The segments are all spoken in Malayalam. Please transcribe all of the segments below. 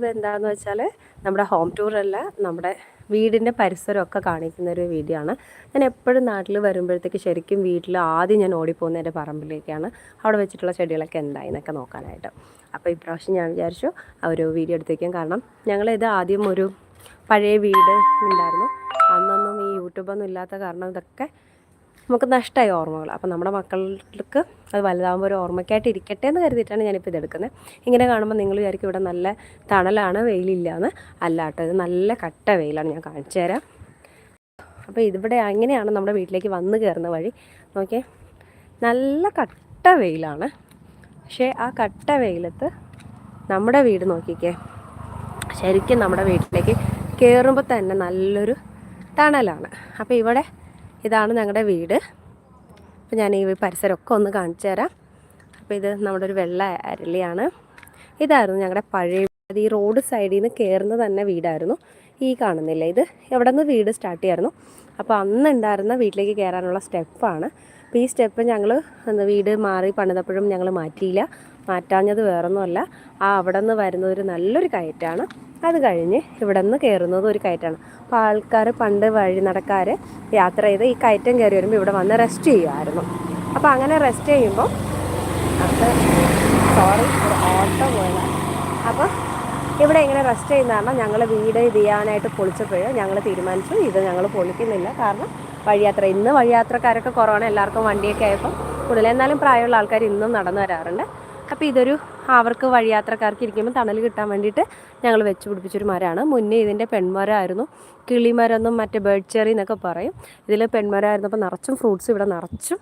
ഇതിപ്പോൾ എന്താണെന്ന് വെച്ചാൽ നമ്മുടെ ഹോം ടൂറല്ല നമ്മുടെ വീടിന്റെ പരിസരമൊക്കെ കാണിക്കുന്ന ഒരു വീഡിയോ ആണ് ഞാൻ എപ്പോഴും നാട്ടിൽ വരുമ്പോഴത്തേക്ക് ശരിക്കും വീട്ടിൽ ആദ്യം ഞാൻ ഓടിപ്പോകുന്ന എന്റെ പറമ്പിലേക്കാണ്. അവിടെ വെച്ചിട്ടുള്ള ചെടികളൊക്കെ എന്തായി എന്നൊക്കെ നോക്കാനായിട്ട്. അപ്പോൾ ഇപ്രാവശ്യം ഞാൻ വിചാരിച്ചു ആ ഒരു വീഡിയോ എടുത്തേക്കും. കാരണം ഞങ്ങളിത് ആദ്യം ഒരു പഴയ വീട് ഉണ്ടായിരുന്നു. അന്നൊന്നും ഈ യൂട്യൂബൊന്നും ഇല്ലാത്ത കാരണം ഇതൊക്കെ നമുക്ക് നഷ്ടമായി ഓർമ്മകൾ. അപ്പോൾ നമ്മുടെ മക്കൾക്ക് അത് വലുതാകുമ്പോൾ ഒരു ഓർമ്മയ്ക്കായിട്ട് ഇരിക്കട്ടെ എന്ന് കരുതിയിട്ടാണ് ഞാനിപ്പോൾ ഇതെടുക്കുന്നത് ഇങ്ങനെ കാണുമ്പോൾ നിങ്ങൾ വിചാരിക്കും ഇവിടെ നല്ല തണലാണ് വെയിലില്ല എന്ന് അല്ലാട്ടോ ഇത് നല്ല കട്ട വെയിലാണ് ഞാൻ കാണിച്ചു തരാം. അപ്പോൾ ഇവിടെ അങ്ങനെയാണ് നമ്മുടെ വീട്ടിലേക്ക് വന്നു കയറുന്ന വഴി. നോക്കിയേ നല്ല കട്ട വെയിലാണ്. പക്ഷേ ആ കട്ട വെയിലത്ത് നമ്മുടെ വീട് നോക്കിക്കേ. ശരിക്കും നമ്മുടെ വീട്ടിലേക്ക് കയറുമ്പോൾ തന്നെ നല്ലൊരു തണലാണ്. അപ്പോൾ ഇവിടെ ഇതാണ് ഞങ്ങളുടെ വീട്. അപ്പോൾ ഞാൻ ഈ പരിസരമൊക്കെ ഒന്ന് കാണിച്ചു തരാം. അപ്പോൾ ഇത് നമ്മുടെ ഒരു വെള്ള അരളിയാണ്. ഇതായിരുന്നു ഞങ്ങളുടെ പഴയ അത് ഈ റോഡ് സൈഡിൽ നിന്ന് കയറുന്ന തന്നെ വീടായിരുന്നു. ഈ കാണുന്നില്ല ഇത്? എവിടെ നിന്ന് വീട് സ്റ്റാർട്ട് ചെയ്യായിരുന്നു. അപ്പോൾ അന്ന് ഉണ്ടായിരുന്ന വീട്ടിലേക്ക് കയറാനുള്ള സ്റ്റെപ്പാണ്. അപ്പോൾ ഈ സ്റ്റെപ്പ് ഞങ്ങൾ വീട് മാറി പണിതപ്പോഴും ഞങ്ങൾ മാറ്റിയില്ല. മാറ്റാഞ്ഞത് വേറൊന്നുമല്ല. ആ അവിടെ നിന്ന് വരുന്നത് ഒരു നല്ലൊരു കയറ്റാണ്. അത് കഴിഞ്ഞ് ഇവിടെ നിന്ന് കയറുന്നത് ഒരു കയറ്റാണ്. അപ്പോൾ ആൾക്കാർ പണ്ട് വഴി നടക്കാർ യാത്ര ചെയ്ത് ഈ കയറ്റം കയറി വരുമ്പോൾ ഇവിടെ വന്ന് റെസ്റ്റ് ചെയ്യുമായിരുന്നു അപ്പോൾ അങ്ങനെ റെസ്റ്റ് ചെയ്യുമ്പോൾ അത് സോറി ഓട്ടോ പോയതാണ് അപ്പോൾ ഇവിടെ ഇങ്ങനെ റെസ്റ്റ് ചെയ്യുന്ന കാരണം ഞങ്ങൾ വീട് ഇത് ചെയ്യാനായിട്ട് പൊളിച്ചപ്പോൾ ഞങ്ങൾ തീരുമാനിച്ചു ഇത് ഞങ്ങൾ പൊളിക്കുന്നില്ല. കാരണം വഴിയാത്ര ഇന്ന് വഴിയാത്രക്കാരൊക്കെ കുറവാണ് എല്ലാവർക്കും വണ്ടിയൊക്കെ ആയപ്പോൾ കൂടുതൽ എന്നാലും പ്രായമുള്ള ആൾക്കാർ ഇന്നും നടന്നു വരാറുണ്ട്. അപ്പോൾ ഇതൊരു അവർക്ക് വഴിയാത്രക്കാർക്ക് ഇരിക്കുമ്പോൾ തണൽ കിട്ടാൻ വേണ്ടിയിട്ട് ഞങ്ങൾ വെച്ച് പിടിപ്പിച്ചൊരു മരമാണ് മുന്നേ ഇതിന്റെ പെൺമരമായിരുന്നു കിളിമരമെന്നും മറ്റേ ബേർഡ് ചെറി എന്നൊക്കെ പറയും. ഇതിൽ പെൺമരമായിരുന്നപ്പോൾ നിറച്ചും ഫ്രൂട്ട്സ് ഇവിടെ നിറച്ചും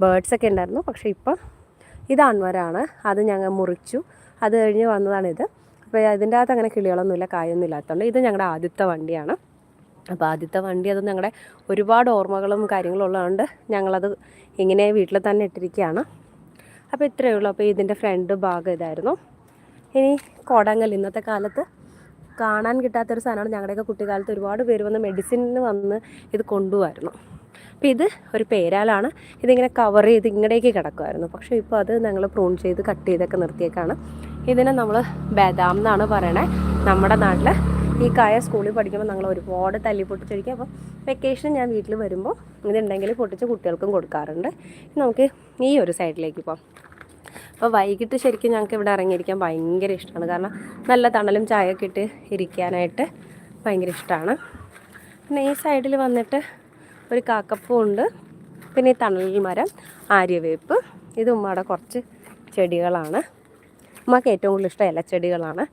ബേർഡ്സൊക്കെ ഉണ്ടായിരുന്നു. പക്ഷേ ഇപ്പം ഇത് ആൺമരമാണ് അത് ഞങ്ങൾ മുറിച്ചു. അത് കഴിഞ്ഞ് വന്നതാണിത്. അപ്പോൾ ഇതിന്റെ അകത്ത് അങ്ങനെ കിളികളൊന്നുമില്ല കായൊന്നും ഇല്ലാത്തതുകൊണ്ട് ഇത് ഞങ്ങളുടെ ആദ്യത്തെ വണ്ടിയാണ്. അപ്പോൾ ആദ്യത്തെ വണ്ടി അത് ഞങ്ങളുടെ ഒരുപാട് ഓർമ്മകളും കാര്യങ്ങളും ഉള്ളതുകൊണ്ട് ഞങ്ങളത് ഇങ്ങനെ വീട്ടിൽ തന്നെ ഇട്ടിരിക്കുകയാണ്. അപ്പോൾ ഇത്രയേ ഉള്ളൂ. അപ്പോൾ ഇതിന്റെ ഫ്രണ്ട് ഭാഗം ഇതായിരുന്നു. ഇനി കോടങ്കൽ ഇന്നത്തെ കാലത്ത് കാണാൻ കിട്ടാത്തൊരു സാധനമാണ്. ഞങ്ങളുടെയൊക്കെ കുട്ടിക്കാലത്ത് ഒരുപാട് പേര് വന്ന് മെഡിസിനിന് വന്ന് ഇത് കൊണ്ടുപോകായിരുന്നു അപ്പോൾ ഇത് ഒരു പേരാലാണ്. ഇതിങ്ങനെ കവർ ചെയ്ത് ഇങ്ങടേക്ക് കിടക്കുമായിരുന്നു പക്ഷേ ഇപ്പോൾ അത് ഞങ്ങൾ പ്രൂൺ ചെയ്ത് കട്ട് ചെയ്തൊക്കെ നിർത്തിയേക്കാണ്. ഇതിനെ നമ്മൾ ബദാം എന്നാണ് പറയണേ. നമ്മുടെ നാട്ടിൽ ഈ കായ സ്കൂളിൽ പഠിക്കുമ്പോൾ ഞങ്ങൾ ഒരുപാട് തല്ലി പൊട്ടിച്ചിരിക്കും. അപ്പോൾ വെക്കേഷൻ ഞാൻ വീട്ടിൽ വരുമ്പോൾ ഇതുണ്ടെങ്കിൽ പൊട്ടിച്ച് കുട്ടികൾക്കും കൊടുക്കാറുണ്ട്. നമുക്ക് ഈ ഒരു സൈഡിലേക്ക് പോകാം അപ്പോൾ വൈകിട്ട് ശരിക്കും ഞങ്ങൾക്ക് ഇവിടെ ഇറങ്ങിയിരിക്കാൻ ഭയങ്കര ഇഷ്ടമാണ്. കാരണം നല്ല തണലും ചായയൊക്കെ ഇട്ട് ഇരിക്കാനായിട്ട് ഭയങ്കര ഇഷ്ടമാണ്. പിന്നെ ഈ സൈഡിൽ വന്നിട്ട് ഒരു കാക്കപ്പൂ ഉണ്ട്. പിന്നെ ഈ തണൽ മരം ആര്യവേപ്പ്. ഇത് ഉമ്മയുടെ കുറച്ച് ചെടികളാണ്. ഉമ്മക്ക് ഏറ്റവും കൂടുതൽ ഇഷ്ടം ഇലച്ചെടികളാണ്.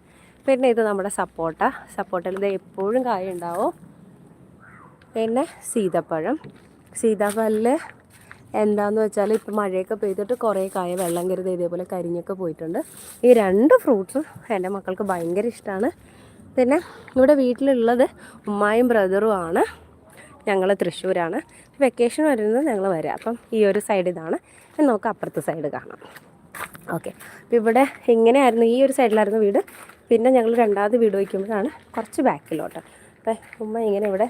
പിന്നെ ഇത് നമ്മുടെ സപ്പോട്ട. സപ്പോട്ടയിൽ ഇത് എപ്പോഴും കായ ഉണ്ടാവും. പിന്നെ സീതപ്പഴം. സീതാപ്പഴത്തിൽ എന്താന്ന് വെച്ചാൽ ഇപ്പം മഴയൊക്കെ പെയ്തിട്ട് കുറേ കായ വെള്ളം കരുത് ഇതേപോലെ കരിഞ്ഞൊക്കെ പോയിട്ടുണ്ട്. ഈ രണ്ട് ഫ്രൂട്ട്സും എന്റെ മക്കൾക്ക് ഭയങ്കര ഇഷ്ടമാണ് പിന്നെ ഇവിടെ വീട്ടിലുള്ളത് ഉമ്മായും ബ്രദറും ആണ്. ഞങ്ങൾ തൃശ്ശൂരാണ്. വെക്കേഷൻ വരുന്നത് ഞങ്ങൾ വരാം. അപ്പം ഈ ഒരു സൈഡ് ഇതാണ്. നമുക്ക് അപ്പുറത്തെ സൈഡ് കാണാം. ഓക്കെ. ഇവിടെ ഇങ്ങനെയായിരുന്നു ഈ ഒരു സൈഡിലായിരുന്നു വീട്. പിന്നെ ഞങ്ങൾ രണ്ടാമത് വീട് വയ്ക്കുമ്പോഴാണ് കുറച്ച് ബാക്കിലോട്ട്. അപ്പം ഉമ്മ ഇങ്ങനെ ഇവിടെ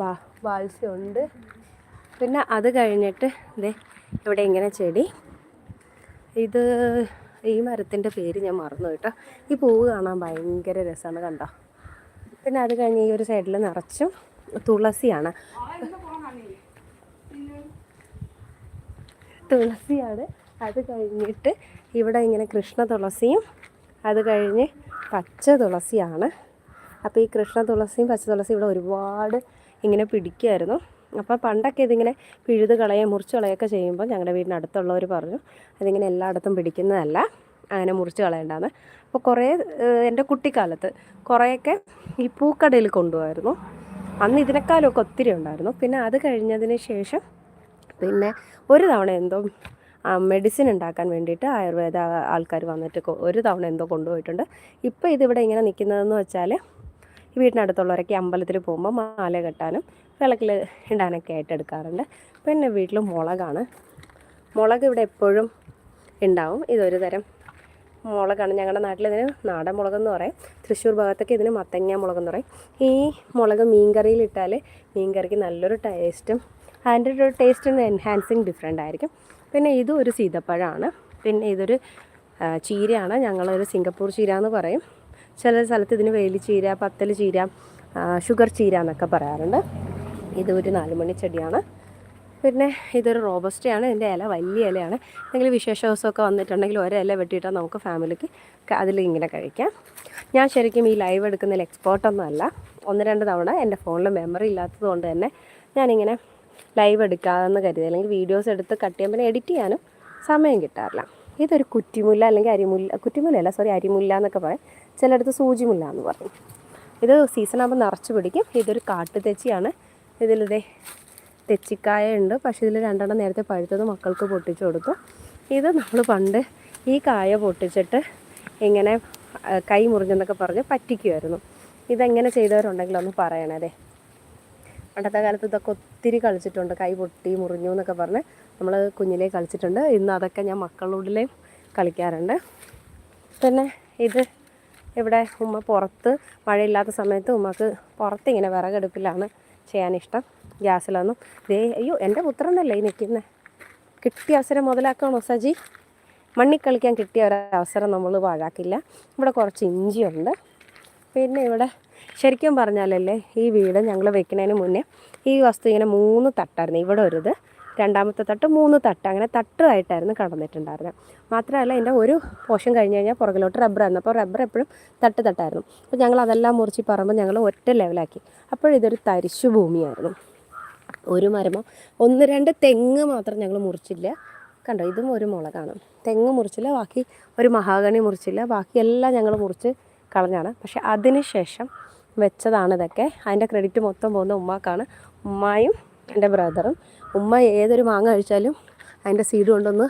ബാ ബാൽസ്യമുണ്ട് പിന്നെ അത് കഴിഞ്ഞിട്ട് ഇതേ ഇവിടെ ഇങ്ങനെ ചെടി. ഇത് ഈ മരത്തിന്റെ പേര് ഞാൻ മറന്നു കേട്ടോ. ഈ പൂവ് കാണാൻ ഭയങ്കര രസമാണ് കണ്ടോ? പിന്നെ അത് കഴിഞ്ഞ് ഈ ഒരു സൈഡിൽ നിറച്ചും തുളസിയാണ്. തുളസിയാണ്. അത് കഴിഞ്ഞിട്ട് ഇവിടെ ഇങ്ങനെ കൃഷ്ണ തുളസിയും അത് കഴിഞ്ഞ് പച്ച തുളസിയാണ്. അപ്പോൾ ഈ കൃഷ്ണ തുളസിയും പച്ച തുളസിയും ഇവിടെ ഒരുപാട് ഇങ്ങനെ പിടിക്കുമായിരുന്നു അപ്പോൾ പണ്ടൊക്കെ ഇതിങ്ങനെ പിഴുത് കളയുക മുറിച്ച് കളയൊക്കെ ചെയ്യുമ്പോൾ ഞങ്ങളുടെ വീടിനടുത്തുള്ളവർ പറഞ്ഞു അതിങ്ങനെ എല്ലായിടത്തും പിടിക്കുന്നതല്ല അങ്ങനെ മുറിച്ച് കളയേണ്ടതെന്ന് അപ്പോൾ കുറേ എന്റെ കുട്ടിക്കാലത്ത് കുറേയൊക്കെ ഈ പൂക്കടയിൽ കൊണ്ടുപോകായിരുന്നു അന്ന് ഇതിനേക്കാളൊക്കെ ഒത്തിരി ഉണ്ടായിരുന്നു. പിന്നെ അത് കഴിഞ്ഞതിന് ശേഷം പിന്നെ ഒരു തവണ എന്തോ മെഡിസിൻ ഉണ്ടാക്കാൻ വേണ്ടിയിട്ട് ആയുർവേദ ആൾക്കാർ വന്നിട്ട് ഒരു തവണ എന്തോ കൊണ്ടുപോയിട്ടുണ്ട്. ഇപ്പോൾ ഇതിവിടെ ഇങ്ങനെ നിൽക്കുന്നതെന്ന് വെച്ചാൽ വീട്ടിനടുത്തുള്ളവരൊക്കെ അമ്പലത്തിൽ പോകുമ്പോൾ മാല കെട്ടാനും വിളക്കിൽ ഇടാനൊക്കെ ആയിട്ട് എടുക്കാറുണ്ട്. പിന്നെ വീട്ടിൽ മുളകാണ്. മുളക് ഇവിടെ എപ്പോഴും ഉണ്ടാവും. ഇതൊരു തരം മുളകാണ്. ഞങ്ങളുടെ നാട്ടിൽ ഇതിന് നാടൻ മുളകെന്ന് പറയും. തൃശ്ശൂർ ഭാഗത്തൊക്കെ ഇതിന് മത്തങ്ങ മുളകെന്ന് പറയും. ഈ മുളക് മീൻകറിയിലിട്ടാൽ മീൻകറിക്ക് നല്ലൊരു ടേസ്റ്റും അതിന്റെ ഒരു ടേസ്റ്റിന് എൻഹാൻസിങ് ഡിഫറെന്റ് ആയിരിക്കും. പിന്നെ ഇതും ഒരു സീതപ്പഴമാണ്. പിന്നെ ഇതൊരു ചീരയാണ്. ഞങ്ങളൊരു സിംഗപ്പൂർ ചീര എന്ന് പറയും. ചില സ്ഥലത്ത് ഇതിന് വേലി ചീര പത്തൽ ചീര ഷുഗർ ചീര എന്നൊക്കെ പറയാറുണ്ട്. ഇത് ഒരു നാലുമണി ചെടിയാണ്. പിന്നെ ഇതൊരു റോബസ്റ്റയാണ്. ഇതിന്റെ ഇല വലിയ ഇലയാണ്. എന്തെങ്കിലും വിശേഷ ദിവസമൊക്കെ വന്നിട്ടുണ്ടെങ്കിൽ ഒരില വെട്ടിയിട്ടാൽ നമുക്ക് ഫാമിലിക്ക് അതിൽ ഇങ്ങനെ കഴിക്കാം. ഞാൻ ശരിക്കും ഈ ലൈവ് എടുക്കുന്നതിൽ എക്സ്പേർട്ടൊന്നും അല്ല ഒന്ന് രണ്ട് തവണ എന്റെ ഫോണിൽ മെമ്മറി ഇല്ലാത്തത് കൊണ്ട് തന്നെ ഞാനിങ്ങനെ ലൈവ് എടുക്കാമെന്ന് കരുതി. അല്ലെങ്കിൽ വീഡിയോസ് എടുത്ത് കട്ട് ചെയ്യാൻ പിന്നെ എഡിറ്റ് ചെയ്യാനും സമയം കിട്ടാറില്ല. ഇതൊരു കുറ്റിമുല്ല അല്ലെങ്കിൽ അരിമുല്ല കുറ്റിമുല്ലല്ല സോറി അരിമുല്ല എന്നൊക്കെ പറയും. ചിലയിടത്ത് സൂചിമുല്ല എന്ന് പറയും. ഇത് സീസൺ ആകുമ്പോൾ നിറച്ച് പിടിക്കും. ഇതൊരു കാട്ടു തെച്ചിയാണ്. ഇതിലിതേ തെച്ചിക്കായ ഉണ്ട് പക്ഷേ ഇതിൽ രണ്ടെണ്ണം നേരത്തെ പഴുത്തത് മക്കൾക്ക് പൊട്ടിച്ചു കൊടുത്തു. ഇത് നമ്മൾ പണ്ട് ഈ കായ പൊട്ടിച്ചിട്ട് ഇങ്ങനെ കൈ മുറിഞ്ഞെന്നൊക്കെ പറഞ്ഞ് പറ്റിക്കുമായിരുന്നു ഇതെങ്ങനെ ചെയ്തവരുണ്ടെങ്കിൽ ഒന്ന് പറയണേ പണ്ടത്തെ കാലത്ത് ഇതൊക്കെ ഒത്തിരി കളിച്ചിട്ടുണ്ട്. കൈ പൊട്ടി മുറിഞ്ഞു എന്നൊക്കെ പറഞ്ഞ് നമ്മൾ കുഞ്ഞിലേ കളിച്ചിട്ടുണ്ട്. ഇന്ന് അതൊക്കെ ഞാൻ മക്കളുടെയും കളിക്കാറുണ്ട്. പിന്നെ ഇത് ഇവിടെ ഉമ്മ പുറത്ത് മഴയില്ലാത്ത സമയത്ത് ഉമ്മക്ക് പുറത്ത് ഇങ്ങനെ വിറകടുപ്പിലാണ് ചെയ്യാനിഷ്ടം. ഗ്യാസിലൊന്നും. ദേ അയ്യോ എന്റെ പുത്രനല്ലേ ഈ നിൽക്കുന്നത് കിട്ടിയ അവസരം മുതലാക്കണോ സജി? മണ്ണിൽ കളിക്കാൻ കിട്ടിയ ഒരവസരം നമ്മൾ പാഴാക്കില്ല. ഇവിടെ കുറച്ച് ഇഞ്ചിയുണ്ട്. പിന്നെ ഇവിടെ ശരിക്കും പറഞ്ഞാലല്ലേ ഈ വീട് ഞങ്ങൾ വെക്കുന്നതിന് മുന്നേ ഈ വസ്തു ഇങ്ങനെ മൂന്ന് തട്ടായിരുന്നു. ഇവിടെ ഒരു രണ്ടാമത്തെ തട്ട് മൂന്ന് തട്ട്. അങ്ങനെ തട്ടായിട്ടായിരുന്നു കടന്നിട്ടുണ്ടായിരുന്നത് മാത്രമല്ല എന്റെ ഒരു പോഷൻ കഴിഞ്ഞ് കഴിഞ്ഞാൽ പുറകിലോട്ട് റബ്ബറായിരുന്നു അപ്പോൾ റബ്ബർ എപ്പോഴും തട്ട് തട്ടായിരുന്നു. അപ്പോൾ ഞങ്ങൾ അതെല്ലാം മുറിച്ച് പറമ്പ് ഞങ്ങൾ ഒറ്റ ലെവലാക്കി അപ്പോഴിതൊരു തരിശു ഭൂമിയായിരുന്നു. ഒരു മരമോ? ഒന്ന് രണ്ട് തെങ്ങ് മാത്രം ഞങ്ങൾ മുറിച്ചില്ല. കണ്ടോ ഇതും ഒരു മുളകാണ്. തെങ്ങ് മുറിച്ചില്ല ബാക്കി ഒരു മഹാഗണി മുറിച്ചില്ല. ബാക്കി എല്ലാം ഞങ്ങൾ മുറിച്ച് കളഞ്ഞാണ് പക്ഷെ അതിന് ശേഷം വെച്ചതാണ് ഇതൊക്കെ. അതിന്റെ ക്രെഡിറ്റ് മൊത്തം പോകുന്ന ഉമ്മാക്കാണ്. ഉമ്മായും എന്റെ ബ്രദറും ഉമ്മ ഏതൊരു മാങ്ങ കഴിച്ചാലും അതിന്റെ സീഡ് കൊണ്ടൊന്ന്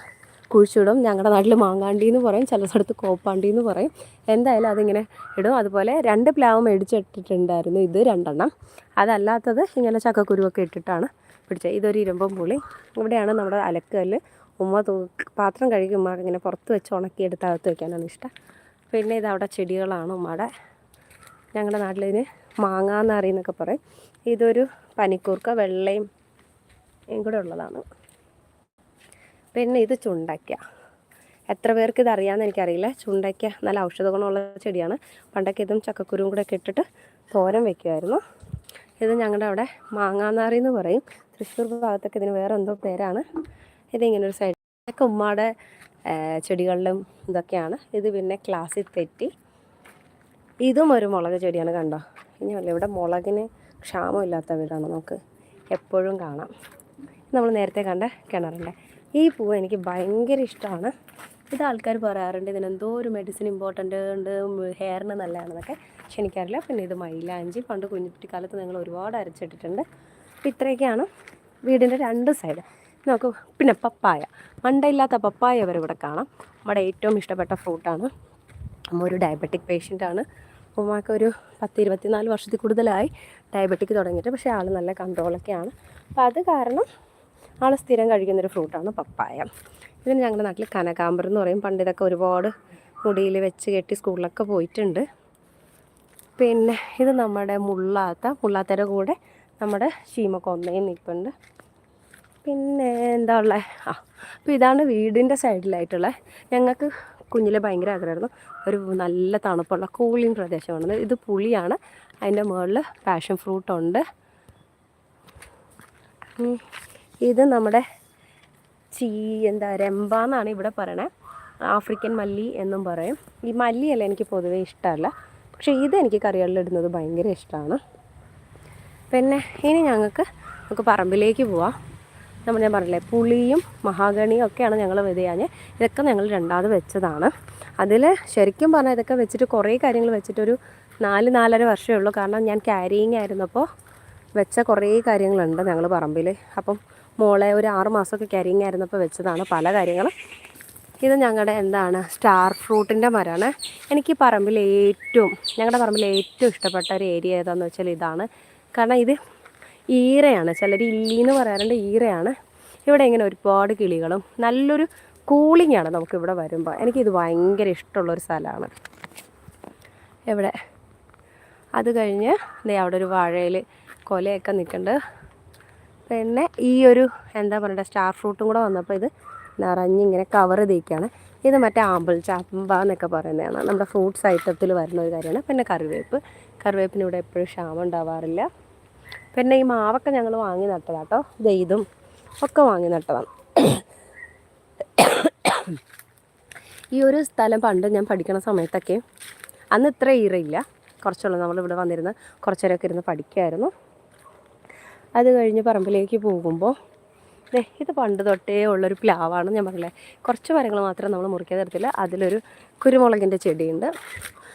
കുഴിച്ചിടും. ഞങ്ങളുടെ നാട്ടിൽ മാങ്ങാണ്ടി എന്ന് പറയും ചില സ്ഥലത്ത് കോപ്പാണ്ടി എന്ന് പറയും. എന്തായാലും അതിങ്ങനെ ഇടും. അതുപോലെ രണ്ട് പ്ലാവ് മേടിച്ചിട്ടിട്ടുണ്ടായിരുന്നു. ഇത് രണ്ടെണ്ണം. അതല്ലാത്തത് ഇങ്ങനെ ചക്കക്കുരുവൊക്കെ ഇട്ടിട്ടാണ് പിടിച്ചത്. ഇതൊരു ഇരുമ്പം പുളി. ഇവിടെയാണ് നമ്മുടെ അലക്കൽ. ഉമ്മ തൂ പാത്രം കഴുകി ഉമ്മ ഇങ്ങനെ പുറത്ത് വെച്ച് ഉണക്കിയെടുത്ത് അകത്ത് വയ്ക്കാനാണ് ഇഷ്ടം. പിന്നെ ഇതവിടെ ചെടികളാണ് ഉമ്മയുടെ ഞങ്ങളുടെ നാട്ടിലിതിന് മാങ്ങാന്ന് അറിയുന്നൊക്കെ പറയും. ഇതൊരു പനിക്കൂർക്ക വെള്ളയും കൂടെ ഉള്ളതാണ്. പിന്നെ ഇത് ചുണ്ടയ്ക്ക. എത്ര പേർക്ക് ഇത് അറിയാമെന്ന് എനിക്കറിയില്ല. ചുണ്ടയ്ക്ക നല്ല ഔഷധ ഗുണമുള്ള ചെടിയാണ്. പണ്ടൊക്കെ ഇതും ചക്കക്കുരുവും കൂടെ ഒക്കെ ഇട്ടിട്ട് തോരൻ വെക്കുമായിരുന്നു ഇത് ഞങ്ങളുടെ അവിടെ മാങ്ങാനാറി എന്ന് പറയും. തൃശ്ശൂർ ഭാഗത്തൊക്കെ ഇതിന് വേറെ എന്തോ പേരാണ്. ഇതിങ്ങനെ ഒരു സൈഡ് ഇതൊക്കെ ഉമ്മയുടെ ചെടികളിലും ഇതൊക്കെയാണ്. ഇത് പിന്നെ ക്ലാസ്സിൽ തെറ്റി ഇതും ഒരു മുളക് ചെടിയാണ് കണ്ടോ. ഇനി അല്ല ഇവിടെ മുളകിന് ക്ഷാമമില്ലാത്ത വീടാണ് നമുക്ക് എപ്പോഴും കാണാം. നമ്മൾ നേരത്തെ കണ്ട കിണറുണ്ട്. ഈ പൂവ് എനിക്ക് ഭയങ്കര ഇഷ്ടമാണ്. ഇത് ആൾക്കാർ പറയാറുണ്ട് ഇതിനെന്തോ ഒരു മെഡിസിൻ ഇമ്പോർട്ടന്റ് ഉണ്ട് ഹെയറിന് നല്ലതാണെന്നൊക്കെ. പക്ഷെ എനിക്കറിയില്ല. പിന്നെ ഇത് മൈലാഞ്ചി പണ്ട് കുഞ്ഞുകുട്ടിക്കാലത്ത് നിങ്ങൾ ഒരുപാട് അരച്ചിട്ടിട്ടുണ്ട്. അപ്പോൾ ഇത്രയൊക്കെയാണ് വീടിന്റെ രണ്ട് സൈഡ് നമുക്ക് പിന്നെ പപ്പായ. മണ്ടയില്ലാത്ത പപ്പായ വരെ ഇവിടെ കാണാം. നമ്മുടെ ഏറ്റവും ഇഷ്ടപ്പെട്ട ഫ്രൂട്ടാണ് അമ്മ ഒരു ഡയബറ്റിക് പേഷ്യന്റാണ് ഉമ്മാക്ക് ഒരു പത്ത് ഇരുപത്തിനാല് വർഷത്തിൽ കൂടുതലായി ഡയബറ്റിക് തുടങ്ങിയിട്ട്. പക്ഷേ ആൾ നല്ല കൺട്രോളൊക്കെയാണ്. അപ്പോൾ അത് കാരണം ആൾ സ്ഥിരം കഴിക്കുന്നൊരു ഫ്രൂട്ടാണ് പപ്പായ. ഇതിന് ഞങ്ങളുടെ നാട്ടിൽ കനകാമ്പർ എന്ന് പറയും. പണ്ട് ഇതൊക്കെ ഒരുപാട് മുടിയിൽ വെച്ച് കെട്ടി സ്കൂളിലൊക്കെ പോയിട്ടുണ്ട്. പിന്നെ ഇത് നമ്മുടെ മുള്ളാത്ത മുള്ളാത്തയുടെ കൂടെ നമ്മുടെ ശീമക്കൊന്നയും നിൽപ്പുണ്ട് പിന്നെ എന്താ ഉള്ളത് ആ അപ്പോൾ ഇതാണ് വീടിന്റെ സൈഡിലായിട്ടുള്ള. ഞങ്ങൾക്ക് കുഞ്ഞിലെ ഭയങ്കര ആഗ്രഹമായിരുന്നു. ഒരു നല്ല തണുപ്പുള്ള കൂളിംഗ് പ്രദേശമാണ് ഇത് പുളിയാണ്. അതിന്റെ മുകളിൽ പാഷൻ ഫ്രൂട്ട് ഉണ്ട്. ഇത് നമ്മുടെ ചീ എന്താ രമ്പ എന്നാണ് ഇവിടെ പറയണേ. ആഫ്രിക്കൻ മല്ലി എന്നും പറയും. ഈ മല്ലിയല്ല എനിക്ക് പൊതുവേ ഇഷ്ടമല്ല. പക്ഷേ ഇത് എനിക്ക് കറികളിലിടുന്നത് ഭയങ്കര ഇഷ്ടമാണ്. പിന്നെ ഇനി ഞങ്ങൾക്ക് നമുക്ക് പറമ്പിലേക്ക് പോവാം. നമ്മൾ ഞാൻ പറഞ്ഞില്ലേ പുളിയും മഹാഗണിയും ഒക്കെയാണ് ഞങ്ങൾ വിതയാഞ്ഞ് ഇതൊക്കെ ഞങ്ങൾ രണ്ടാമത് വെച്ചതാണ്. അതിൽ ശരിക്കും പറഞ്ഞാൽ ഇതൊക്കെ വെച്ചിട്ട് കുറേ കാര്യങ്ങൾ വെച്ചിട്ടൊരു നാല് നാലര വർഷമേ ഉള്ളൂ. കാരണം ഞാൻ ക്യാരിയിങ് ആയിരുന്നപ്പോൾ വെച്ച കുറേ കാര്യങ്ങളുണ്ട് ഞങ്ങൾ പറമ്പിൽ. അപ്പം മോളെ ഒരു ആറ് മാസമൊക്കെ ക്യാരിയിങ് ആയിരുന്നപ്പോൾ വെച്ചതാണ് പല കാര്യങ്ങളും ഇത് ഞങ്ങളുടെ എന്താണ് സ്റ്റാർ ഫ്രൂട്ടിന്റെ മരമാണ്. എനിക്ക് പറമ്പിൽ ഏറ്റവും ഞങ്ങളുടെ പറമ്പിൽ ഏറ്റവും ഇഷ്ടപ്പെട്ട ഒരു ഏരിയ ഏതാണെന്ന് വെച്ചാൽ ഇതാണ്. കാരണം ഇത് ഈരയാണ് ചിലർ ഇല്ലീന്ന് പറയാറുണ്ട് ഈറയാണ്. ഇവിടെ ഇങ്ങനെ ഒരുപാട് കിളികളും നല്ലൊരു കൂളിംഗ് ആണ് നമുക്കിവിടെ വരുമ്പോൾ എനിക്കിത് ഭയങ്കര ഇഷ്ടമുള്ളൊരു സ്ഥലമാണ്. എവിടെ? അത് കഴിഞ്ഞ് ദേ അവിടെ ഒരു വാഴയിൽ കൊലയൊക്കെ നിൽക്കുന്നുണ്ട് പിന്നെ ഈ ഒരു എന്താ പറയുക സ്റ്റാർ ഫ്രൂട്ടും കൂടെ വന്നപ്പോൾ ഇത് നിറഞ്ഞിങ്ങനെ കവർ ചെയ്തിരിക്കുകയാണ് ഇത് മറ്റേ ആമ്പിൾ ചാമ്പ എന്നൊക്കെ പറയുന്നതാണ്. നമ്മുടെ ഫ്രൂട്ട്സ് ഐറ്റത്തിൽ വരുന്ന ഒരു കാര്യമാണ്. പിന്നെ കറിവേപ്പ്. കറിവേപ്പിന് ഇവിടെ എപ്പോഴും ക്ഷാമം ഉണ്ടാവാറില്ല. പിന്നെ ഈ മാവൊക്കെ ഞങ്ങൾ വാങ്ങി നട്ടതാണ് കേട്ടോ ഇതും ഒക്കെ വാങ്ങി നട്ടതാണ് ഈ ഒരു സ്ഥലം പണ്ട് ഞാൻ പഠിക്കണ സമയത്തൊക്കെ അന്ന് ഇത്ര ഈറയില്ല. കുറച്ചുള്ളൂ നമ്മളിവിടെ വന്നിരുന്ന് കുറച്ചേരൊക്കെ ഇരുന്ന് പഠിക്കുമായിരുന്നു അത് കഴിഞ്ഞ് പറമ്പിലേക്ക് പോകുമ്പോൾ ദേ ഇത് പണ്ട് തൊട്ടേ ഉള്ളൊരു പ്ലാവാണ് ഞാൻ പറഞ്ഞില്ലേ? കുറച്ച് മരങ്ങൾ മാത്രമേ നമ്മൾ മുറിക്കാൻ തരത്തില്ല അതിലൊരു കുരുമുളകിന്റെ ചെടിയുണ്ട്.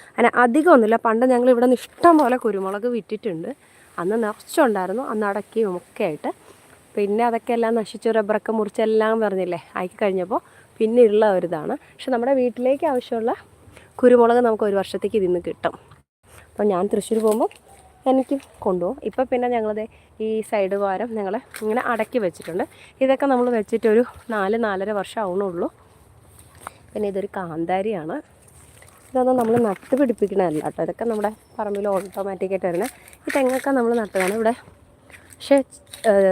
അങ്ങനെ അധികമൊന്നുമില്ല പണ്ട് ഞങ്ങൾ ഇവിടെ നിന്ന് ഇഷ്ടം പോലെ കുരുമുളക് വിറ്റിട്ടുണ്ട്. അന്ന് നിറച്ചുണ്ടായിരുന്നു. അന്ന് അടക്കിയും ഒക്കെ ആയിട്ട് പിന്നെ അതൊക്കെ എല്ലാം നശിച്ചു. റബ്ബറൊക്കെ മുറിച്ചെല്ലാം പറഞ്ഞില്ലേ ആക്കി കഴിഞ്ഞപ്പോൾ പിന്നെ ഉള്ള ഒരിതാണ്. പക്ഷെ നമ്മുടെ വീട്ടിലേക്ക് ആവശ്യമുള്ള കുരുമുളക് നമുക്ക് ഒരു വർഷത്തേക്ക് ഇതിൽ നിന്ന് കിട്ടും. അപ്പം ഞാൻ തൃശ്ശൂർ പോകുമ്പോൾ എനിക്ക് കൊണ്ടുപോകും. ഇപ്പം പിന്നെ ഞങ്ങളത് ഈ സൈഡ് വാരം ഞങ്ങൾ ഇങ്ങനെ അടക്കി വെച്ചിട്ടുണ്ട്. ഇതൊക്കെ നമ്മൾ വെച്ചിട്ടൊരു നാല് നാലര വർഷം ആവണുള്ളൂ പിന്നെ ഇതൊരു കാന്താരിയാണ്. ഇതൊന്നും നമ്മൾ നട്ട് പിടിപ്പിക്കണമല്ല കേട്ടോ. ഇതൊക്കെ നമ്മുടെ പറമ്പിൽ ഓട്ടോമാറ്റിക്കായിട്ട് വരുന്നത് ഈ തെങ്ങൊക്കെ നമ്മൾ നട്ടതാണ് ഇവിടെ പക്ഷേ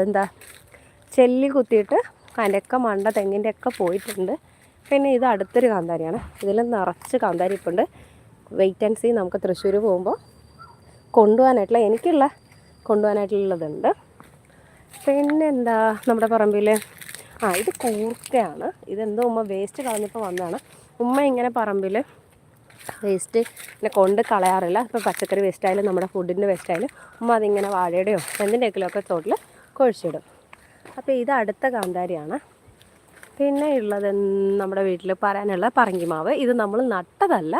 എന്താ ചെല്ലി കുത്തിയിട്ട് അതിന്റെയൊക്കെ മണ്ട തെങ്ങിന്റെ ഒക്കെ പോയിട്ടുണ്ട്. പിന്നെ ഇത് അടുത്തൊരു കാന്താരിയാണ്. ഇതിൽ നിറച്ച് കാന്താരി ഇപ്പോൾ ഉണ്ട് വെയിറ്റ് ആൻഡ് സീ നമുക്ക് തൃശ്ശൂർ പോകുമ്പോൾ കൊണ്ടുപോകാനായിട്ടുള്ള എനിക്കുള്ള കൊണ്ടുപോകാനായിട്ടുള്ളതുണ്ട്. പിന്നെ എന്താ നമ്മുടെ പറമ്പിൽ ആ ഇത് കൂർക്കയാണ്. ഇതെന്തോ ഉമ്മ വേസ്റ്റ് കളഞ്ഞപ്പോൾ വന്നതാണ്. ഉമ്മ ഇങ്ങനെ പറമ്പിൽ വേസ്റ്റ് ഇങ്ങനെ കൊണ്ട് കളയാറില്ല. ഇപ്പോൾ പച്ചക്കറി വേസ്റ്റായാലും നമ്മുടെ ഫുഡിന്റെ വേസ്റ്റായാലും അമ്മ അതിങ്ങനെ വാഴയുടെയോ എന്തിന്റെയൊക്കെ ഒക്കെ തോട്ടിൽ കുഴിച്ചിടും. അപ്പോൾ ഇത് അടുത്ത കാന്താരിയാണ്. പിന്നെ ഉള്ളത് നമ്മുടെ വീട്ടിൽ പറയാനുള്ള പറങ്കിമാവ്. ഇത് നമ്മൾ നട്ടതല്ല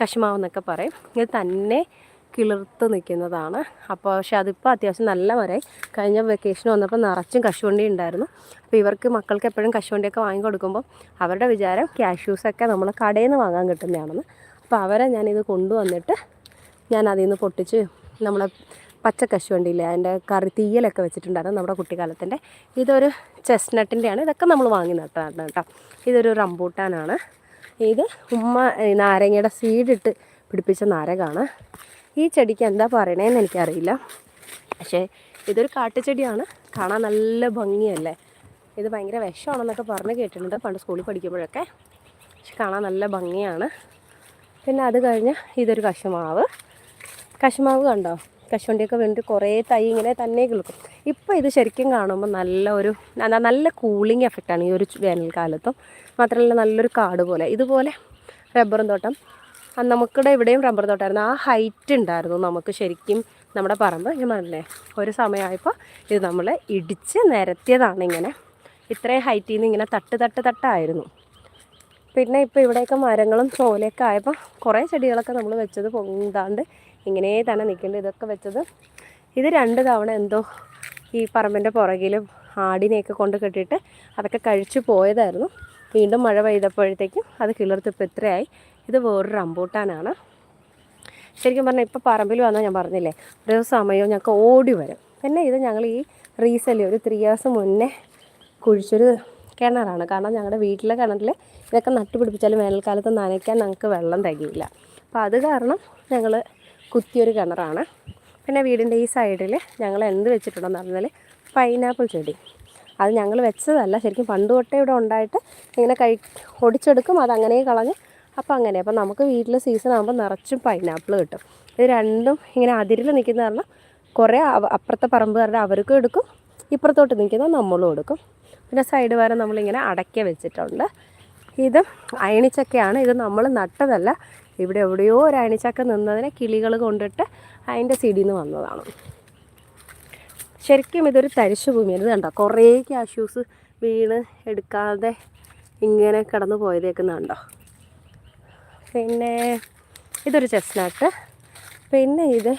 കശുമാവ് എന്നൊക്കെ പറയും. ഇത് തന്നെ കിളിർത്ത് നിൽക്കുന്നതാണ്. അപ്പോൾ പക്ഷെ അതിപ്പോൾ അത്യാവശ്യം നല്ല മരമായി കഴിഞ്ഞ വെക്കേഷൻ വന്നപ്പോൾ നിറച്ചും കശുവണ്ടി ഉണ്ടായിരുന്നു. അപ്പോൾ ഇവർക്ക് മക്കൾക്ക് എപ്പോഴും കശുവണ്ടിയൊക്കെ വാങ്ങി കൊടുക്കുമ്പോൾ അവരുടെ വിചാരം ക്യാഷ്യൂസൊക്കെ നമ്മൾ കടയിൽ നിന്ന് വാങ്ങാൻ കിട്ടുന്നതാണെന്ന്. അപ്പോൾ അവരെ ഞാനിത് കൊണ്ടുവന്നിട്ട് ഞാൻ അതിൽ നിന്ന് പൊട്ടിച്ച് നമ്മളെ പച്ച കശുവണ്ടിയില്ലേ അതിന്റെ കറി തീയലൊക്കെ വെച്ചിട്ടുണ്ടായിരുന്നു നമ്മുടെ കുട്ടിക്കാലത്തിന്റെ. ഇതൊരു ചെസ്നട്ടിന്റെയാണ്. ഇതൊക്കെ നമ്മൾ വാങ്ങി നട്ടതാണ് കേട്ടോ. ഇതൊരു റംബൂട്ടാനാണ്. ഇത് ഉമ്മ നാരങ്ങയുടെ സീഡിട്ട് പിടിപ്പിച്ച നാരകമാണ് ഈ ചെടിക്ക് എന്താ പറയണേന്ന് എനിക്കറിയില്ല. പക്ഷേ ഇതൊരു കാട്ടുചെടിയാണ്. കാണാൻ നല്ല ഭംഗിയല്ലേ? ഇത് ഭയങ്കര വിഷമാണെന്നൊക്കെ പറഞ്ഞ് കേട്ടിട്ടുണ്ട് പണ്ട് സ്കൂളിൽ പഠിക്കുമ്പോഴൊക്കെ. പക്ഷെ കാണാൻ നല്ല ഭംഗിയാണ്. പിന്നെ അത് കഴിഞ്ഞ് ഇതൊരു കശുമാവ്. കശുമാവ് കണ്ടോ? കശുവണ്ടിയൊക്കെ വേണ്ടി കുറേ തൈ ഇങ്ങനെ തന്നെ കിളിക്കും. ഇപ്പോൾ ഇത് ശരിക്കും കാണുമ്പോൾ നല്ല ഒരു നല്ല കൂളിംഗ് എഫക്റ്റാണ് ഈ ഒരു വേനൽക്കാലത്തും. മാത്രമല്ല നല്ലൊരു കാട് പോലെ. ഇതുപോലെ റബ്ബറും തോട്ടം. നമുക്കിടെ ഇവിടെയും റബ്ബർ തോട്ടമായിരുന്നു ആ ഹൈറ്റ് ഉണ്ടായിരുന്നു നമുക്ക് ശരിക്കും നമ്മുടെ പറമ്പ്. ഞാൻ പറഞ്ഞില്ലേ ഒരു സമയമായപ്പോൾ ഇത് നമ്മൾ ഇടിച്ച് നിരത്തിയതാണ് ഇങ്ങനെ. ഇത്രയും ഹൈറ്റിൽ നിന്ന് ഇങ്ങനെ തട്ട് തട്ട് തട്ടായിരുന്നു. പിന്നെ ഇപ്പോൾ ഇവിടെയൊക്കെ മരങ്ങളും ചോലയൊക്കെ ആയപ്പോൾ കുറേ ചെടികളൊക്കെ നമ്മൾ വെച്ചത് പൊന്താണ്ട് ഇങ്ങനെ തന്നെ നിൽക്കുന്നുണ്ട്. ഇതൊക്കെ വെച്ചത് ഇത് രണ്ട് തവണ എന്തോ ഈ പറമ്പിന്റെ പുറകിലും ആടിനെയൊക്കെ കൊണ്ട് കെട്ടിയിട്ട് അതൊക്കെ കഴിച്ചു പോയതായിരുന്നു. വീണ്ടും മഴ പെയ്തപ്പോഴത്തേക്കും അത് കിളിർത്തിപ്പോൾ ഇത്രയായി. ഇത് വേറൊരു റംബൂട്ടാനാണ്. ശരിക്കും പറഞ്ഞാൽ ഇപ്പോൾ പറമ്പിൽ വന്നാൽ ഞാൻ പറഞ്ഞില്ലേ ഒരു സമയവും ഞങ്ങൾക്ക് ഓടി വരും. പിന്നെ ഇത് ഞങ്ങൾ ഈ റീസെല്ലി ഒരു ത്രീ ഇയേഴ്സ് മുന്നേ കുഴിച്ചൊരു കിണറാണ്. കാരണം ഞങ്ങളുടെ വീട്ടിലെ കിണറിൽ ഇതൊക്കെ നട്ടുപിടിപ്പിച്ചാലും വേനൽക്കാലത്ത് നനയ്ക്കാൻ ഞങ്ങൾക്ക് വെള്ളം തികയില്ല അപ്പോൾ അത് കാരണം ഞങ്ങൾ കുത്തിയൊരു കിണറാണ്. പിന്നെ വീടിന്റെ ഈ സൈഡിൽ ഞങ്ങൾ എന്ത് വെച്ചിട്ടുണ്ടെന്ന് പറഞ്ഞാൽ പൈനാപ്പിൾ ചെടി. അത് ഞങ്ങൾ വെച്ചതല്ല ശരിക്കും പണ്ട് തൊട്ടേ ഇവിടെ ഉണ്ടായിട്ട് ഇങ്ങനെ കഴി ഒടിച്ചെടുക്കും അത് അങ്ങനെ കളഞ്ഞ് അപ്പോൾ അങ്ങനെ അപ്പോൾ നമുക്ക് വീട്ടിൽ സീസൺ ആകുമ്പോൾ നിറച്ചും പൈനാപ്പിൾ കിട്ടും. ഇത് രണ്ടും ഇങ്ങനെ അതിരിൽ നിൽക്കുന്ന കാരണം കുറേ അപ്പുറത്തെ പറമ്പുകാരുടെ അവർക്കും എടുക്കും ഇപ്പുറത്തോട്ട് നിൽക്കുന്ന നമ്മളും എടുക്കും. പിന്നെ സൈഡ് വരെ നമ്മളിങ്ങനെ അടയ്ക്ക വെച്ചിട്ടുണ്ട്. ഇത് അയണിച്ചക്കയാണ്. ഇത് നമ്മൾ നട്ടതല്ല. ഇവിടെ എവിടെയോ ഒരു അയണിച്ചക്ക നിന്നതിനെ കിളികൾ കൊണ്ടിട്ട് അതിന്റെ സിഡിയിൽ നിന്ന് വന്നതാണ്. ശരിക്കും ഇതൊരു തരിശു ഭൂമിയാണ് ഇത് കണ്ടോ? കുറേ ക്യാഷ്യൂസ് വീണ് എടുക്കാതെ ഇങ്ങനെ കിടന്നു പോയതേക്കുന്നുണ്ടോ പിന്നെ ഇതൊരു ചെസ്നട്ട് പിന്നെ ഇത്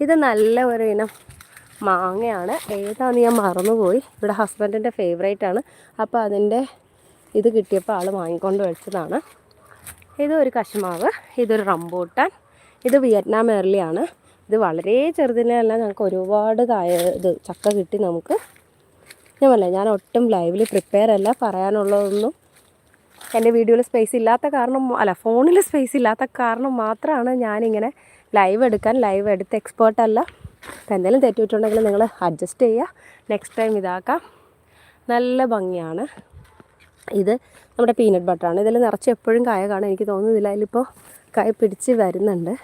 ഇത് നല്ല ഒരു ഇനം മാങ്ങയാണ്. ഏതാന്ന് ഞാൻ മറന്നുപോയി. ഇവിടെ ഹസ്ബൻഡിന്റെ ഫേവറേറ്റ് ആണ്. അപ്പോൾ അതിന്റെ ഇത് കിട്ടിയപ്പോൾ ആൾ വാങ്ങിക്കൊണ്ട് വെച്ചതാണ്. ഇതൊരു കശുമാവ് ഇതൊരു റംബൂട്ടാൻ ഇത് വിയറ്റ്നാം എർലിയാണ് ഇത് വളരെ ചെറുതിനെയല്ല ഞങ്ങൾക്ക് ഒരുപാട് കായ ഇത് ചക്ക കിട്ടി നമുക്ക്. ഞാൻ പറഞ്ഞ ഞാൻ ഒട്ടും ലൈവിൽ പ്രിപ്പയർ അല്ല പറയാനുള്ളതൊന്നും എന്റെ വീഡിയോയിൽ സ്പേസ് ഇല്ലാത്ത കാരണം അല്ല ഫോണിൽ സ്പേസ് ഇല്ലാത്ത കാരണം മാത്രമാണ് ഞാനിങ്ങനെ ലൈവ് എടുക്കാൻ ലൈവ് എടുത്ത് എക്സ്പേർട്ടല്ല അപ്പോൾ എന്തെങ്കിലും തെറ്റിയിട്ടുണ്ടെങ്കിൽ നിങ്ങൾ അഡ്ജസ്റ്റ് ചെയ്യുക. നെക്സ്റ്റ് ടൈം ഇതാക്കാം. നല്ല ഭംഗിയാണ്. ഇത് നമ്മുടെ പീനട്ട് ബട്ടറാണ് ഇതിൽ നിറച്ച് എപ്പോഴും കായ കാണാൻ എനിക്ക് തോന്നുന്നില്ല അതിലിപ്പോൾ കായ പിടിച്ച് വരുന്നുണ്ട്.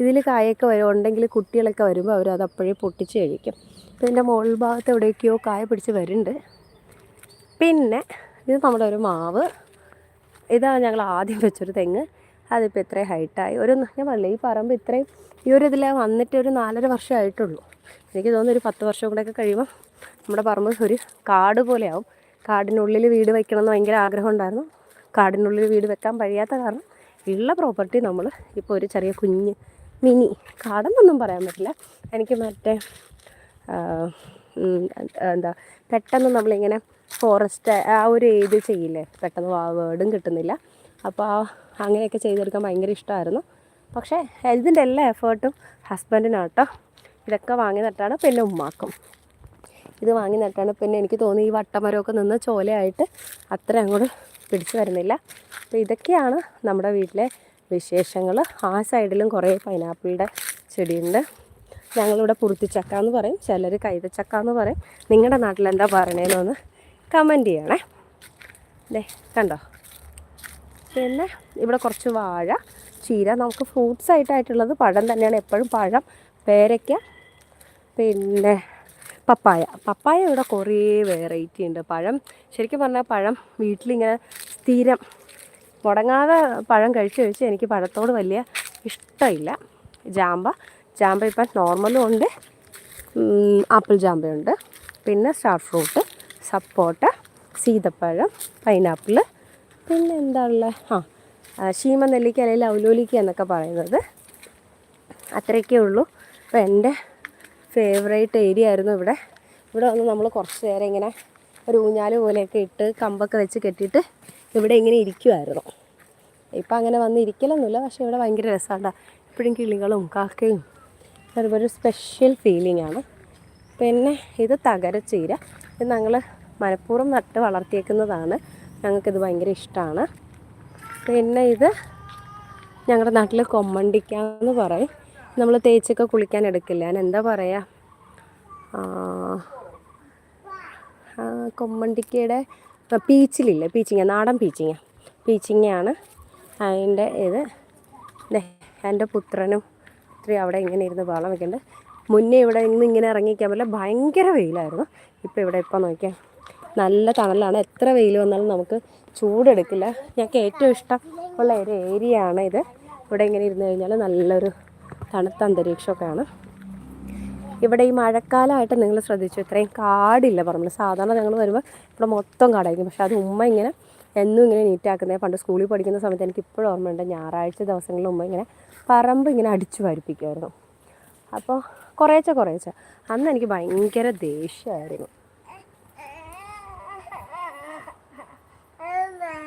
ഇതിൽ കായൊക്കെ ഉണ്ടെങ്കിൽ കുട്ടികളൊക്കെ വരുമ്പോൾ അവർ അത് അപ്പോഴേ പൊട്ടിച്ച് കഴിക്കും. ഇതിന്റെ മുകൾ ഭാഗത്ത് എവിടേക്കോ കായ പിടിച്ച് വരുന്നുണ്ട്. പിന്നെ ഇത് നമ്മുടെ ഒരു മാവ്. ഇതാണ് ഞങ്ങൾ ആദ്യം വെച്ചൊരു തെങ്ങ്. അതിപ്പോൾ ഇത്രയും ഹൈറ്റായി. ഒരു ഞാൻ പറഞ്ഞില്ല ഈ പറമ്പ് ഇത്രയും ഈ ഒരു ഇതിലെ വന്നിട്ട് ഒരു നാലര വർഷമായിട്ടുള്ളൂ എനിക്ക് തോന്നുന്നു ഒരു പത്ത് വർഷം കൂടെയൊക്കെ കഴിയുമ്പോൾ നമ്മുടെ പറമ്പ് ഒരു കാട് പോലെയാവും. കാടിനുള്ളിൽ വീട് വയ്ക്കണം എന്ന് ഭയങ്കര ആഗ്രഹം ഉണ്ടായിരുന്നു. കാടിനുള്ളിൽ വീട് വെക്കാൻ കഴിയാത്ത കാരണം ഉള്ള പ്രോപ്പർട്ടി നമ്മൾ ഇപ്പോൾ ഒരു ചെറിയ കുഞ്ഞ് മിനി കാടെന്നൊന്നും പറയാൻ പറ്റില്ല. എനിക്ക് മറ്റേ എന്താ പെട്ടെന്ന് നമ്മളിങ്ങനെ ഫോറസ്റ്റ് ആ ഒരു ഏത് ചെയ്യില്ലേ? പെട്ടെന്ന് വേർഡും കിട്ടുന്നില്ല. അപ്പോൾ ആ അങ്ങനെയൊക്കെ ചെയ്തെടുക്കാൻ ഭയങ്കര ഇഷ്ടമായിരുന്നു. പക്ഷേ ഇതിന്റെ എല്ലാ എഫേർട്ടും ഹസ്ബൻഡിനാട്ടോ. ഇതൊക്കെ വാങ്ങി നട്ടാണ് പിന്നെ ഉമ്മാക്കും. ഇത് വാങ്ങി നട്ടാണ് പിന്നെ എനിക്ക് തോന്നി ഈ വട്ടമരമൊക്കെ നിന്ന് ചോലയായിട്ട് അത്ര അങ്ങോട്ട് പിടിച്ചു വരുന്നില്ല. അപ്പോൾ ഇതൊക്കെയാണ് നമ്മുടെ വീട്ടിലെ വിശേഷങ്ങൾ. ആ സൈഡിലും കുറേ പൈനാപ്പിളിന്റെ ചെടിയുണ്ട്. ഞങ്ങളിവിടെ പുറത്തിച്ചക്ക എന്ന് പറയും. ചിലർ കൈതച്ചക്ക എന്ന് പറയും. നിങ്ങളുടെ നാട്ടിലെന്താ പറയണേന്നൊന്ന് കമന്റ് ചെയ്യണേ. ദേ കണ്ടോ? പിന്നെ ഇവിടെ കുറച്ച് വാഴ ചീര. നമുക്ക് ഫ്രൂട്ട്സ് ആയിട്ടായിട്ടുള്ളത് പഴം തന്നെയാണ് എപ്പോഴും പഴം പേരയ്ക്ക പിന്നെ പപ്പായ. പപ്പായ ഇവിടെ കുറേ വെറൈറ്റി ഉണ്ട്. പഴം ശരിക്കും പറഞ്ഞാൽ പഴം വീട്ടിലിങ്ങനെ സ്ഥിരം മുടങ്ങാതെ പഴം കഴിച്ച് കഴിച്ച് എനിക്ക് പഴത്തോട് വലിയ ഇഷ്ടമില്ല. ജാമ്പ ജാമ്പ ഇപ്പം നോർമലും ഉണ്ട്. ആപ്പിൾ ജാമ്പയുണ്ട്. പിന്നെ സ്റ്റാർ ഫ്രൂട്ട് സപ്പോട്ട സീതപ്പഴം പൈനാപ്പിൾ പിന്നെ എന്താ ആ ആ, ശീമനെല്ലിക്ക അല്ലെങ്കിൽ ഔലോലിക്ക എന്നൊക്കെ പറയുന്നത്. അത്രയൊക്കെ ഉള്ളൂ അപ്പോൾ എന്റെ ഫേവറേറ്റ് ഏരിയ ആയിരുന്നു ഇവിടെ. ഇവിടെ വന്ന് നമ്മൾ കുറച്ച് നേരം ഇങ്ങനെ ഒരു ഊഞ്ഞാൽ പോലെയൊക്കെ ഇട്ട് കമ്പൊക്കെ വെച്ച് കെട്ടിയിട്ട് ഇവിടെ ഇങ്ങനെ ഇരിക്കുമായിരുന്നു ഇപ്പം അങ്ങനെ വന്ന് ഇരിക്കലൊന്നുമില്ല. പക്ഷേ ഇവിടെ ഭയങ്കര രസമാണ് ഇപ്പോഴും കിളികളും കാക്കയും അതുപോലെ ഒരു സ്പെഷ്യൽ ഫീലിംഗ് ആണ്. പിന്നെ ഇത് തകരച്ചീര. ഇത് ഞങ്ങൾ മനഃപൂർവം നട്ട് വളർത്തിയേക്കുന്നതാണ്. ഞങ്ങൾക്കിത് ഭയങ്കര ഇഷ്ടമാണ്. പിന്നെ ഇത് ഞങ്ങളുടെ നാട്ടിൽ കൊമ്മണ്ടിക്ക എന്ന് പറയും. നമ്മൾ തേച്ചൊക്കെ കുളിക്കാൻ എടുക്കില്ല? ഞാൻ എന്താ പറയുക കൊമ്മണ്ടിക്കയുടെ പീച്ചിലില്ല? പീച്ചിങ്ങ നാടൻ പീച്ചിങ്ങ. പീച്ചിങ്ങയാണ് അതിന്റെ ഇത്. എന്റെ പുത്രനും ഇത്ര അവിടെ ഇങ്ങനെ ഇരുന്ന് വെള്ളം വെക്കുന്നുണ്ട് മുന്നേ ഇവിടെ ഇന്ന് ഇങ്ങനെ ഇറങ്ങിക്കാൻ പറ്റില്ല. ഭയങ്കര വെയിലായിരുന്നു. ഇപ്പോൾ ഇവിടെ ഇപ്പോൾ നോക്കിയാൽ നല്ല തണലാണ്. എത്ര വെയിൽ വന്നാലും നമുക്ക് ചൂടെടുക്കില്ല. ഞങ്ങൾക്ക് ഏറ്റവും ഇഷ്ടം ഉള്ള ഒരു ഏരിയ ആണ് ഇത്. ഇവിടെ ഇങ്ങനെ ഇരുന്ന് കഴിഞ്ഞാൽ നല്ലൊരു തണുത്ത അന്തരീക്ഷമൊക്കെയാണ്. ഇവിടെ ഈ മഴക്കാലമായിട്ട് നിങ്ങൾ ശ്രദ്ധിച്ചു ഇത്രയും കാടില്ല പറമ്പിൽ സാധാരണ ഞങ്ങൾ വരുമ്പോൾ ഇവിടെ മൊത്തം കാടായിരിക്കും. പക്ഷേ അത് ഉമ്മ ഇങ്ങനെ എന്നും ഇങ്ങനെ നീറ്റാക്കുന്നത് പണ്ട് സ്കൂളിൽ പഠിക്കുന്ന സമയത്ത് എനിക്ക് ഇപ്പോഴും ഓർമ്മയുണ്ട്. ഞായറാഴ്ച ദിവസങ്ങളിൽ ഉമ്മ ഇങ്ങനെ പറമ്പ് ഇങ്ങനെ അടിച്ചു വരിപ്പിക്കുമായിരുന്നു അപ്പോൾ കുറേശ്ശെ കുറേശ്ശെ അന്ന് എനിക്ക് ഭയങ്കര ദേഷ്യമായിരുന്നു